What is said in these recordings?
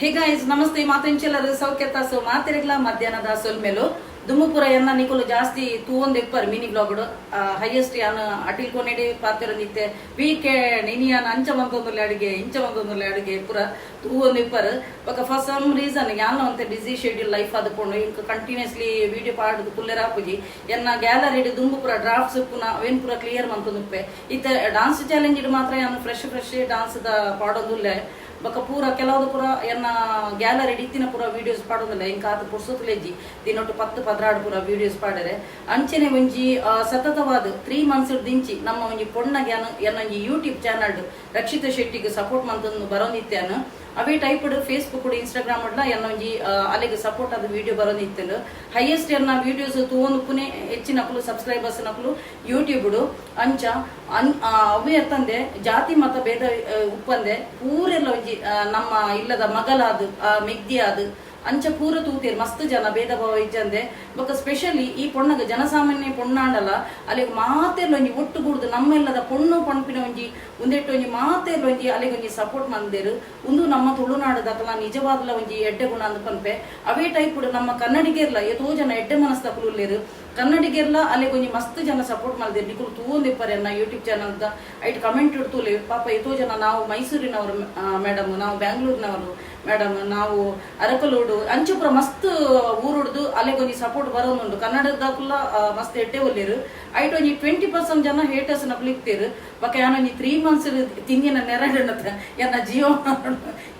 ಹೀಗೈಸ್ ನಮಸ್ತೆ. ಮಾತೆಂಚೆಲ್ಲರು ಸೌಖ್ಯ ತಾಸು ಮಾತಿರಗ್ಲ ಮಧ್ಯಾಹ್ನದ ಸೊಲ್ಮೇಲು. ದುಮ್ಮಪುರ ಎನ್ನ ನಿಕುಲು ಜಾಸ್ತಿ ತೂವೊಂದು ಎಪ್ಪರ್ ಮಿನಿ ಬ್ಲಾಗ್ಡು. ಹೈಯೆಸ್ಟ್ ಯಾನು ಅಟಿಲ್ ಪಾತ್ರ ನಿತ್ಯ. ವೀಕೆ ನಿನಿಯಾನ ಅಂಚ ಬಂದೊಂದುಲ್ಲೆ ಅಡುಗೆ ಇಂಚ ಬಂದೊಂದುಲ್ಲೆ ಅಡುಗೆ ಪುರ ತೂವೊಂದು ಎಪ್ಪರ್ ಬೊಕ ಫಾರ್ ಸಮ್ ರೀಸನ್ ಯಾನು ಅಂತ ಬಿಸಿ ಶೆಡ್ಯೂಲ್ ಲೈಫ್ ಆದುಕೊಂಡು ಇಂಕ ಕಂಟಿನ್ಯೂಸ್ಲಿ ವಿಡಿಯೋ ಪಾಡ್ದು ಕುಲ್ಲೆರ ಹಾಪುಜಿ ಎನ್ನ ಗ್ಯಾಲರಿ ದುಂಬುಪುರ ಡ್ರಾಫ್ಟ್ಸ್ ಪುನ ಅವೇನ್ ಪುರ ಕ್ಲಿಯರ್ ಮಂತೊಂದುಪ್ಪೆ ಇತ್ತ ಡಾನ್ಸ್ ಚಾಲೆಂಜ್ ಮಾತ್ರ ಯಾನು ಫ್ರೆಶ್ ಫ್ರೆಶ್ ಡಾನ್ಸ್ ದ ಪಾಡೋದುಲ್ಲೆ. ಬೊಕ ಪೂರ ಕೆಲವು ಪೂರ ಎನ್ನ ಗ್ಯಾಲರಿ ಇತ್ತಿನ ಪೂರ ವಿಡಿಯೋಸ್ ಪಾಡೋದಿಲ್ಲ. ಇಂಕ ಆತ ಪುರ್ಸೊತ್ಲೆಜ್ಜಿ ದಿನೊಟ್ಟು ಪತ್ತು, ಪದ್ರಾಡು ಪೂರ ವಿಡಿಯೋಸ್ ಪಾಡರೆ ಅಂಚನೆ ಒಂಜಿ ಸತತವಾದ ತ್ರೀ ಮಂತ್ಸ್ ದಿಂಚಿ ನಮ್ಮ ಒಂಜಿ ಎನ್ನ ಒಂಜಿ ಯೂಟ್ಯೂಬ್ ಚಾನಲ್ ರಕ್ಷಿತ ಶೆಟ್ಟಿಗೆ ಸಪೋರ್ಟ್ ಮಂತಂದು ಬರೋನಿತ್ಯಾನ ಅವೇ ಟೈಪ್ ಫೇಸ್ಬುಕ್ ಇನ್ಸ್ಟಾಗ್ರಾಮ್ ಅಲ್ಲಿಗೆ ಸಪೋರ್ಟ್ ಆದ ವಿಡಿಯೋ ಬರೋನಿತ್ತಲು ಹೈಯೆಸ್ಟ್ ಎನ್ನ ವಿಡಿಯೋಸ್ ತೂವೊಂದು ಪುನೆ ಹೆಚ್ಚಿನಕಲು ಸಬ್ಸ್ಕ್ರೈಬರ್ಸ್ ನಕಲು ಯೂಟ್ಯೂಬ್ ಅಂಚ ಅನ್ ಅವೇ ತಂದೆ ಜಾತಿ ಮತ ಭೇದ ಉಪ್ಪಂದೆ ಪೂರೆಲ್ಲ ನಮ್ಮ ಇಲ್ಲದ ಮಗಲಾದು ಮೆಗ್ದಿ ಆದು ಅಂಚ ಪೂರ ತೂತೆರ್, ಮಸ್ತ್ ಜನ, ಭೇದ ಭಾವ ಇಜ್ಜಂದೆ ಬೊಕ ಸ್ಪೆಷಲಿ ಈ ಪೊಣ್ಣಗ ಜನಸಾಮಾನ್ಯ ಪೊಣ್ಣಾಂಡಲ ಅಲ್ಲಿಗೆ ಮಾತೆಲ್ಲ ಒಂಜಿ ಒಟ್ಟುಗೂಡ್ದು ನಮ್ಮೆಲ್ಲದ ಪೊಣ್ಣು ಪಣಪಿನ ಒಂಜಿ ಒಂದೆಟ್ಟು ಒಂಜಿ ಮಾತೆಲ್ಲ ಒಂಜಿ ಅಲ್ಲಿಗೆ ಒಂಜಿ ಸಪೋರ್ಟ್ ಮಂದೇರು. ಒಂದು ನಮ್ಮ ತುಳುನಾಡದಕಲ ನಿಜವಾದಲ ಒಂಜಿ ಎಡ್ಡೆ ಗುಣ ಅಂದ್ ಪನ್ಪೆ. ಅವೇ ಟೈಪ್ ನಮ್ಮ ಕನ್ನಡಿಗರ್ಲ ಎಷ್ಟೋ ಜನ ಎಡ್ಡೆ ಮನಸ್ತಾಕಲು ಕನ್ನಡಿಗೆಲ್ಲ ಅಲ್ಲಿ ಕೊಂಚ ಮಸ್ತ್ ಜನ ಸಪೋರ್ಟ್ ಮಾಡಿದೆ. ನಿಕುಲು ತೂವೊಂದಿಪ್ಪರೆ ನಾ ಯೂಟ್ಯೂಬ್ ಚಾನಲ್ ದ ಐಟ್ ಕಮೆಂಟ್ ಇಡ್ತೂಲೆ ಪಾಪ ಎಷ್ಟೋ ಜನ ನಾವು ಮೈಸೂರಿನವರು ಮೇಡಮ್ ನಾವು ಬ್ಯಾಂಗ್ಳೂರಿನವರು ಮೇಡಮ್ ನಾವು ಅರಕಲೋಡು ಅಂಚುಪುರ ಮಸ್ತ್ ಊರುಡ್ದು ಅಲ್ಲೇ ಕೊಂಚ ಸಪೋರ್ಟ್ ಬರೋನುಂಡು ಕನ್ನಡದಾಕುಲ್ಲ ಮಸ್ತ್ ಎಡ್ಡೆ ಒಲ್ಲೇರು. ಐಟ್ ಒಂಜಿ ಟ್ವೆಂಟಿ ಪರ್ಸೆಂಟ್ ಜನ ಹೇಟರ್ಸ್ ನಕ್ಲಿಕ್ತೇರು ಬಕ ಯಾನೊಂಜಿ ತ್ರೀ ಮಂತ್ಸ್ ತಿಂಗಿನ ನೆರಡನತ್ತ ಎನ್ನ ಜಿಯೋ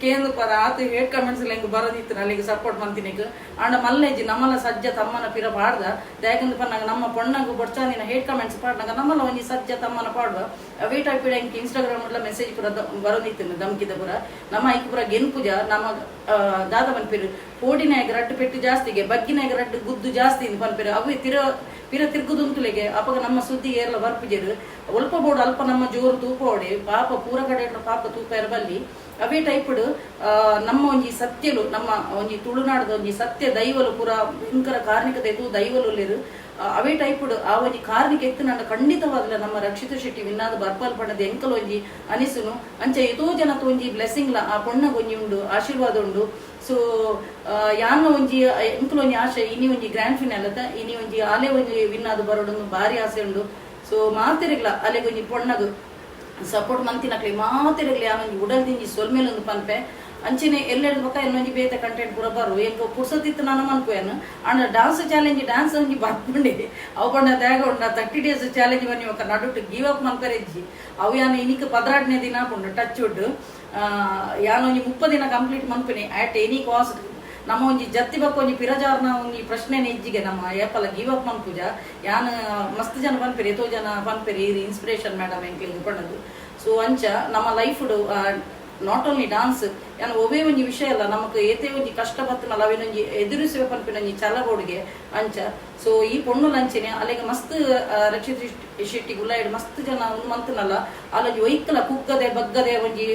ಕೇಂದ್ರ ಪರ ಆತು ಹೇಟ್ ಕಮೆಂಟ್ಸ್ ಹೆಂಗ್ ಬರೋದಿತ್ತು ಅಲ್ಲಿಗೆ ಸಪೋರ್ಟ್ ಮಾಡ್ತೀನಿ ಆಂಡ ಮಲ್ಲೇಜಿ ನಮ್ಮಲ್ಲ ಸಜ್ಜ ತಮ್ಮನ ಪಿರ ಪಾಡ್ದ. ದಯಕಂದು ಪನ್ನಾಗ, ನಮ್ಮ ಪೊಣ್ಣಗು ಬೊಡ್ಚಾನಿನ ಹೇಟ್ ಕಮೆಂಟ್ಸ್ ಪಾಡ್ನಾಗ ನಮ್ಮಲ ಒಂಜಿ ಸಜ್ಜ ತಮ್ಮನ ಪಾಡ್ವ ವೇಟ್ ಟೈಪ್ ಇಂಕ ಇನ್ಸ್ಟಾಗ್ರಾಮ್ ಎಲ್ಲ ಮೆಸೇಜ್ ಪುರ ಬರೋದಿತ್ತು ದಮ್ಕಿದ ಪುರ. ನಮ್ಮ ಐಕ್ ಪುರ ಗೆನ್ ಪೂಜ, ನಮ್ಮ ದಾದ ಪನ್ಪಿರು ಪೋಡಿನಾಗ ರಟ್ಟು ಪೆಟ್ಟು ಜಾಸ್ತಿಗೆ, ಬಗ್ಗಿನಾಗ ರಟ್ಟು ಗುದ್ದು ಜಾಸ್ತಿ ಇಂದ್ ಪನ್ಪಿರು ಅವು ತಿರ, ಪಿರ ತಿರ್ಗುದುಂತುಲೆಗೆ ಅಪಗ ನಮ್ಮ ಸುದ್ದಿ ಏರ್ಲ ಬರ್ಪಿಜರು ಅಲ್ಪ ಬೋಡು ಅಲ್ಪ ನಮ್ಮ ಜೋರು ತೂಪ ಹೊಡೆ. ಪಾಪ ಪೂರ ಕಡೆ ಪಾಪ ತೂಪ ಇರಬಲ್ಲಿ ಅವೇ ಟೈಪ್ಡ್ ನಮ್ಮ ಒಂಜಿ ಸತ್ಯಲು ನಮ್ಮ ಒಂಜಿ ತುಳುನಾಡದ ಒಂಜಿ ಸತ್ಯ ದೈವಲು ಪೂರ ಭಯಂಕರ ಕಾರ್ಮಿಕತೆ ಇದು ದೈವಲು ಉಳ್ಳೇರು ಆ, ಅವೇ ಟೈಪ್ಡ್ ಆ ಒಂಜಿ ಕಾರ್ಮಿಕ ಎತ್ತು ನನ್ನ ಖಂಡಿತವಾಗ್ಲ ನಮ್ಮ ರಕ್ಷಿತ ಶೆಟ್ಟಿ ವಿನ್ನಾದ ಬರ್ಪಾಲ್ ಪಣದ ಎಂಕಲು ಒಂಜಿ ಅನಿಸುನು ಅಂಚ ಎದೋ ಜನ ಒಂಜಿ ಬ್ಲೆಸ್ಸಿಂಗ್ಲ ಆ ಪೊಣ್ಣಗ ಒಂಜಿ ಉಂಡು ಆಶೀರ್ವಾದ ಉಂಡು ಸೊ ಯಾನ ಒಂಜಿ ಎಂಕಲ್ ಒಂಜಿ ಆಶೆ ಇನಿ ಒಂಜಿ ಗ್ರ್ಯಾಂಡ್ ಫಿನಾಲ್ ಅದ ಇನಿ ಒಂಜಿ ಆಲೆ ಒಂಜಿ ವಿನ್ನಾದ ಬರೋಡೊಂದು ಭಾರಿ ಆಸೆ ಉಂಡು ಸೊ ಮಾತೆರೆಗ್ಲ ಅಲೆಗೊಂಜಿ ಒಂಜಿ ಪೊಣ್ಣಗು ಸಪೋರ್ಟ್ ಮಂತಿನಕ್ಲಿ ಮಾತಿರಲಿ ಉಡಲ್ ದಿಂಜಿ ಸೊಲ್ಮೇಲೊಂದು ಪನ್ಪೆ. ಅಂಚಿನ ಎಲ್ಲೆಡ್ ಬೊಕ ಇನ್ನೊಂಜಿ ಬೇತೆ ಕಂಟೆಂಟ್ ಪೂರ ಬರು ಪುರ್ಸತಿತ್ತು ನಾನು ಅನ್ಕೋಯನು ಅಂಡ್ ಡಾನ್ಸ್ ಚಾಲೆಂಜ್ ಡಾನ್ಸ್ ಒಂಜಿ ಬರ್ಪುಂಡೆ ಅವು ಪಂಡ ದ್ಯಾಗ ಉಂಡ ತರ್ಟಿ ಡೇಸ್ ಚಾಲೆಂಜ್ ಬನ್ನಿ ಒಕ್ಕ ನಡುಟ್ಟು ಗಿವ್ ಅಪ್ ಮನ್ಪರೆಜ್ಜಿ ಅವು ಯಾನು ಇನಿಕ್ ಪದ್ರಾಟನೇ ದಿನ ಪುಂಡು ಟಚ್ ಉಡ್ ಯಾನೊಂಜಿ ಮುಪ್ಪ ದಿನ ಕಂಪ್ಲೀಟ್ ಮನ್ಪುನಿ. ಆಟ್ ಎನಿ ಕಾಸ್ಟ್ ನಮ್ಮ ಒಂಜಿ ಜತ್ತಿ ಬಕ್ಕ ಒಂಜಿ ಪಿರಜಾರ್ನ ಒಂಜಿ ಪ್ರಶ್ನೆ ಇಜ್ಜಿಗೆ ನಮ್ಮ ಏಪಲ ಗಿವ್ ಅಪ್ ಮನ್ಪುಜ ಯಾನ್, ಮಸ್ತ್ ಜನ ಪನ್ಪೆರಿ ಎತೋ ಜನ ಪನ್ಪೆರಿ ಇದು ಇನ್ಸ್ಪಿರೇಷನ್ ಮೇಡಮ್ ಎಂಕ್ಲಿಗೆ ಪಣ್ಣದು ಸೊ ಅಂಚ ನಮ್ಮ ಲೈಫ್ ನಾಟ್ ಓನ್ಲಿ ಡಾನ್ಸ್ ಯಾನ್ ಒಬೇ ಒಂಜಿ ವಿಷಯ ಅಲ್ಲ, ನಮಕ್ ಏತೆ ಒಂಜಿ ಕಷ್ಟ ಬತ್ತನಲ್ಲ ಅವೇನೊಂಜಿ ಎದುರಿಸುವ ಪನ್ಪಿನೊಂಜಿ ಚಲಗೋಡಿಗೆ, ಅಂಚ. ಸೊ ಈ ಪೊಣ್ಣು ಲಂಚನೆ, ಅಲ್ಲಿಗೆ ಮಸ್ತ್ ರಕ್ಷಿತ್ ಶೆಟ್ಟಿ ಗುಲ್ಲಾಯಿಡ್ ಮಸ್ತ್ ಜನ ಒಂದು ಮಂತನಲ್ಲ ಅಲ್ಲೊಂಜಿ ಒಯ್ಕಲ ಕುಗ್ಗದೆ, ಬಗ್ಗದೆ ಒಂಜಿ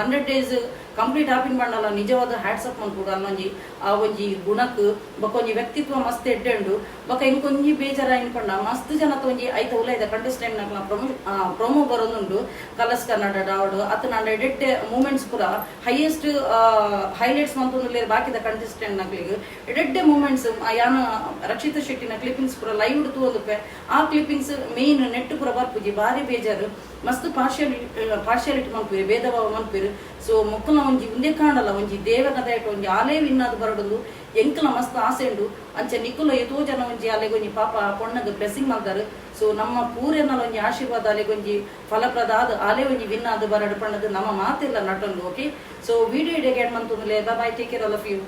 ಹಂಡ್ರೆಡ್ ಡೇಸ್ ಕಂಪ್ಲೀಟ್ ಆಪಿನ್ ಮಾಡಲ್ಲ ನಿಜವಾದ ಹ್ಯಾಟ್ಸಪ್ ಕೂಡ ಅನ್ನೊಂಜಿ, ಆ ಒಂಜಿ ಗುಣಕ್, ಬೊಕ ಒಂಜಿ ವ್ಯಕ್ತಿತ್ವ ಮಸ್ತ್ ಎಡ್ಡೆಂಡು, ಬೊಕ ಇಂಕೊಂಜಿ ಬೇಜಾರ ಇನ್ಕೊಂಡ ಮಸ್ತ್ ಜನ ಒಂಜಿ ಐತ ಉಲೈದ ಕಂಟೆಸ್ಟೆಂಟ್ ನಕ್ಲ ಪ್ರೊಮೋ ಪ್ರೊಮೋ ಬರೋದುಂಡು, ಕಲರ್ಸ್ ಕನ್ನಡ ಡಾವಡು ಅತ್ತ ನಂಡ ಎಡೆಡ್ಡೆ ಮೂಮೆಂಟ್ಸ್ ಪುರ ಹೈಯೆಸ್ಟ್ ಹೈಲೈಟ್ಸ್ ಮಂತೊಂದುಲ್ಲೇರ್ ಬಾಕಿದ ಕಂಟೆಸ್ಟೆಂಟ್ ನಕ್ಲಿಗ್ ಎಡೆಡ್ಡೆ ಮೂಮೆಂಟ್ಸ್ ಯಾನ ರಕ್ಷಿತ ಶೆಟ್ಟಿನ ಕ್ಲಿಪ್ಪಿಂಗ್ಸ್ ಪುರ ಲೈವ್ ಓದುಪೆ ಆ ಕ್ಲಿಪ್ಪಿಂಗ್ಸ್ ಮೇನ್ ನೆಟ್ ಪುರ ಬರ್ಪುಜಿ, ಭಾರಿ ಬೇಜಾರು, ಮಸ್ತ್ ಪಾರ್ಶಿಯಲಿ ಪಾರ್ಶಿಯಾಲಿಟಿ ಮನ್ಪುರಿ ಭೇದ ಭಾವ ಸೊ ಮೊಕ್ಕಲ ಒಂಜಿ ಉಂದೆ ಕಾಣಲ್ಲ, ಒಂಜಿ ದೇವರ ದಯಟ ಒಂಜಿ ಆಲೇ ವಿನ್ನಾದು ಬರಡೊಂದು, ಎಂಕಲ ಮಸ್ತ್ ಆಸೆ ಉಂಡು. ಅಂಚೆ ನಿಕುಲ ಎತೋ ಜನ ಒಂಜಿ ಅಲೆಗೊಂಜಿ ಪಾಪ ಪೊಣ್ಣಗ ಬ್ಲೆಸ್ಸಿಂಗ್ ಮಾಡ್ತಾರೆ. ಸೊ ನಮ್ಮ ಪೂರೆನಲ ಒಂಜಿ ಆಶೀರ್ವಾದ ಅಲೆಗೊಂಜಿ ಫಲಪ್ರದ ಆದ ಆಲೆ ಒಂಜಿ ವಿನ್ನಾದು ಬರಡು ಪಣ್ಣದು ನಮ್ಮ ಮಾತಿಲ್ಲ ನಟೊಂದು ಓಕೆ ಸೊ ವಿಡಿಯೋ ಇಡಗೆ ಮಂತೊಂದುಲೆ bye take care all of you